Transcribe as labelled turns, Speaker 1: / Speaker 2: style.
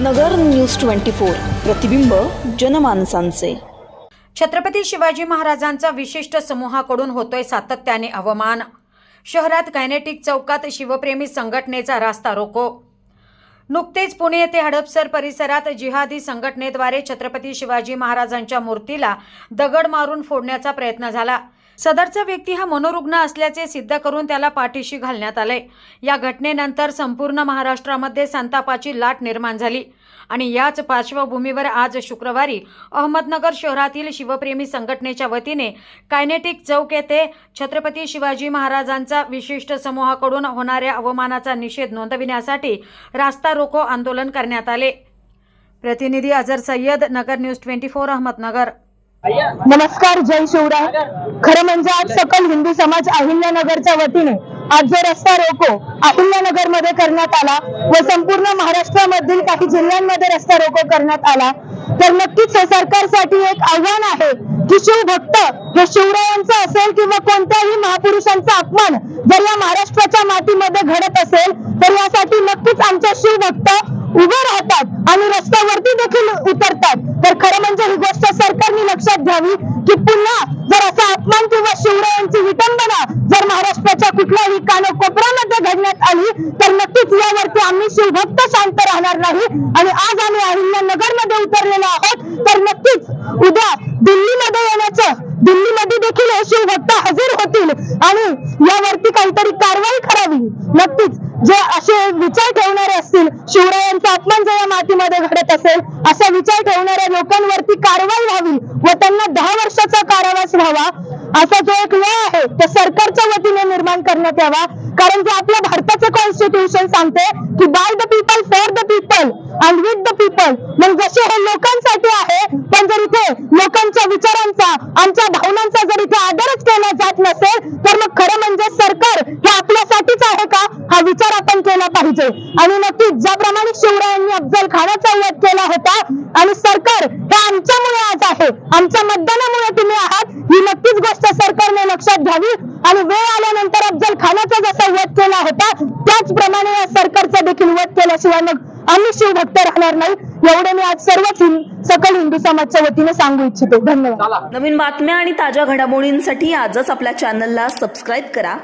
Speaker 1: नगर news twenty four. प्रतिबिंब जनमानसांचे.
Speaker 2: छत्रपती शिवाजी महाराजांचा विशिष्ट समूहाकडून होतोय सातत्याने अवमान. शहरात कायनेटिक चौकात शिवप्रेमी संघटनेचा रास्ता रोको. नुकतेच पुणे येथे हडपसर परिसरात जिहादी संघटनेद्वारे छत्रपती शिवाजी महाराजांच्या मूर्तीला दगड मारून फोडण्याचा प्रयत्न झाला. सदरचा व्यक्ती हा मनोरुग्ण असल्याचे सिद्ध करून त्याला पाठीशी घालण्यात आले या घटनेनंतर संपूर्ण महाराष्ट्रामध्ये संतापाची लाट निर्माण झाली. आणि याच पार्श्वभूमीवर आज शुक्रवारी अहमदनगर शहरातील शिवप्रेमी संघटनेच्या वतीने कायनेटिक चौक येथे छत्रपती शिवाजी महाराजांचा विशिष्ट समूहाकडून होणाऱ्या अवमानाचा निषेध नोंदविण्यासाठी रास्ता रोको आंदोलन करण्यात आले. प्रतिनिधी Azhar Sayyed Nagar news twenty four Ahmednagar.
Speaker 3: नमस्कार जय शिवराय. खरं म्हणजे आज सकल हिंदू समाज अहिल्यानगरच्या वतीने आज जो रस्ता रोको अहिल्यानगरमध्ये करण्यात आला व संपूर्ण महाराष्ट्रामधील काही जिल्ह्यांमध्ये रस्ता रोको करण्यात आला तर नक्कीच हे सरकारसाठी एक आव्हान आहे की शिवभक्त हे शिवरायांचं असेल किंवा कोणत्याही महापुरुषांचा अपमान जर या महाराष्ट्राच्या मातीमध्ये घडत असेल तर यासाठी नक्कीच आमचे शिवभक्त उभे राहतात आणि रस्त्यावरती देखील उतरतात. तर खरं म्हणजे ही गोष्ट सरकारने लक्षात घ्यावी की पुन्हा जर असा अपमान किंवा शिवरायांची विटंबना जर महाराष्ट्राच्या कुठल्याही कानकोपऱ्यामध्ये घडण्यात आली तर नक्कीच यावरती आम्ही शिवभक्त शांत राहणार नाही. आणि आज आम्ही अहिल्यानगरमध्ये उतरलेलो आहोत तर नक्कीच उद्या दिल्लीमध्ये येण्याचं दिल्लीमध्ये देखील हे शिवभक्त हजर होतील. आणि यावरती काहीतरी कारवाई नक्कीच. जे असे विचार ठेवणारे असतील शिवरायांचा अपमान जर या मातीमध्ये घडत असेल असा विचार ठेवणाऱ्या लोकांवरती कारवाई व्हावी व त्यांना दहा वर्षाचा कारावास व्हावा असा जो एक वेळ आहे तो सरकारच्या वतीने निर्माण करण्यात यावा. कारण जे आपल्या भारताचं कॉन्स्टिट्यूशन सांगते की by the people for the people and with the people मग जसे हे लोकांसाठी आहे पण जर इथे लोकांच्या विचारांचा आमच्या भावनांचा जर इथे आदरच केला जात नसेल तर मग खरं म्हणजे सरकार हे आपल्यासाठीच आहे का हा विचार आपण केला पाहिजे आणि नक्कीच ज्याप्रमाणे शिवरायांनी अफजल खानाचा वध केला होता आणि सरकार हे आमच्यामुळे आज आहे आमच्या मतदानामुळे तुम्ही आहात ही नक्कीच गोष्ट सरकारने लक्षात घ्यावी. आणि वेळ आल्यानंतर अफजल खानाचा जसा वध केला होता त्याचप्रमाणे या सरकारचा देखील वध केल्याशिवाय मग आम्ही शिवभक्त राहणार नाही. एवढे मी आज सर्वच सकल हिंदू समाजच्या वतीने सांगू इच्छिते. धन्यवाद.
Speaker 1: नवीन बातम्या आणि ताज्या घडामोडींसाठी आजच आपल्या चॅनलला सबस्क्राईब करा.